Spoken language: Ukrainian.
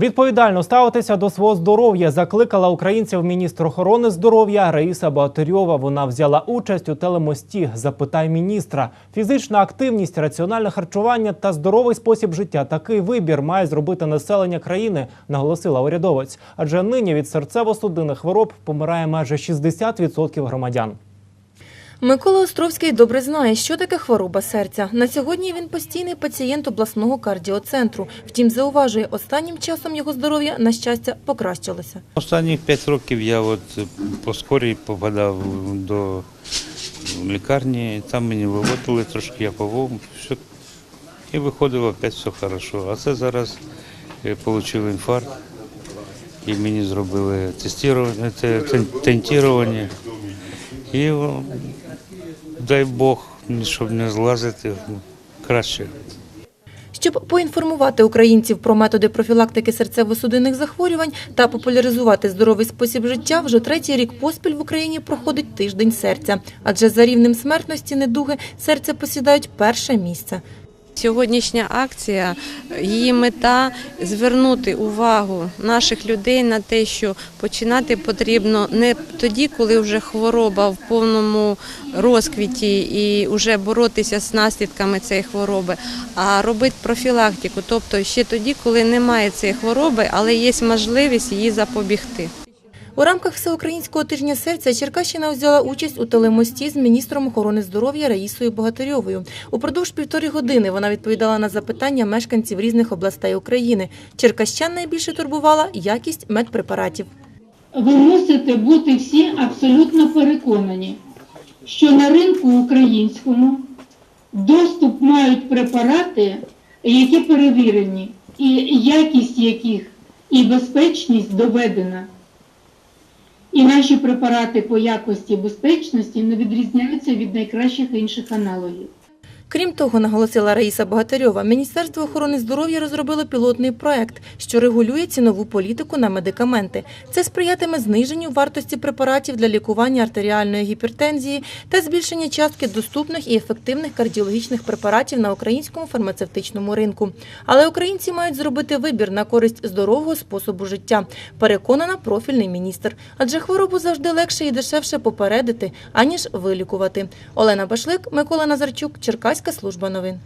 Відповідально ставитися до свого здоров'я закликала українців міністр охорони здоров'я Раїса Багатирьова. Вона взяла участь у телемості Запитай міністра. Фізична активність, раціональне харчування та здоровий спосіб життя. Такий вибір має зробити населення країни, наголосила урядовець. Адже нині від серцево-судинних хвороб помирає майже 60% громадян. Микола Островський добре знає, що таке хвороба серця. На сьогодні він постійний пацієнт обласного кардіоцентру. Втім, зауважує, останнім часом його здоров'я, на щастя, покращилося. Останніх 5 років я от по скорій попадав до лікарні, там мені виводили трошки, я повов, все, і виходило опять все хорошо. А це зараз я отримав інфаркт, і мені зробили тестування, те- тен- тентування. І дай Бог, щоб не злазити, краще. Щоб поінформувати українців про методи профілактики серцево-судинних захворювань та популяризувати здоровий спосіб життя, вже третій рік поспіль в Україні проходить тиждень серця. Адже за рівнем смертності недуги серця посідають перше місце. Сьогоднішня акція, її мета звернути увагу наших людей на те, що починати потрібно не тоді, коли вже хвороба в повному розквіті і вже боротися з наслідками цієї хвороби, а робити профілактику, тобто ще тоді, коли немає цієї хвороби, але є можливість її запобігти. У рамках всеукраїнського тижня серця Черкащина взяла участь у телемості з міністром охорони здоров'я Раїсою Богатирьовою. Упродовж півтори години вона відповідала на запитання мешканців різних областей України. Черкащан найбільше турбувала якість медпрепаратів. ви мусите бути всі абсолютно переконані, що на ринку українському доступ мають препарати, які перевірені, і якість яких і безпечність доведена. І наші препарати по якості безпечності не відрізняються від найкращих інших аналогів. Крім того, наголосила Раїса Богатирьова, Міністерство охорони здоров'я розробило пілотний проект, що регулює цінову політику на медикаменти. Це сприятиме зниженню вартості препаратів для лікування артеріальної гіпертензії та збільшення частки доступних і ефективних кардіологічних препаратів на українському фармацевтичному ринку. Але українці мають зробити вибір на користь здорового способу життя. Переконана профільний міністр. Адже хворобу завжди легше і дешевше попередити, аніж вилікувати. Олена Башлик, Микола Назарчук, Черкаська служба новин.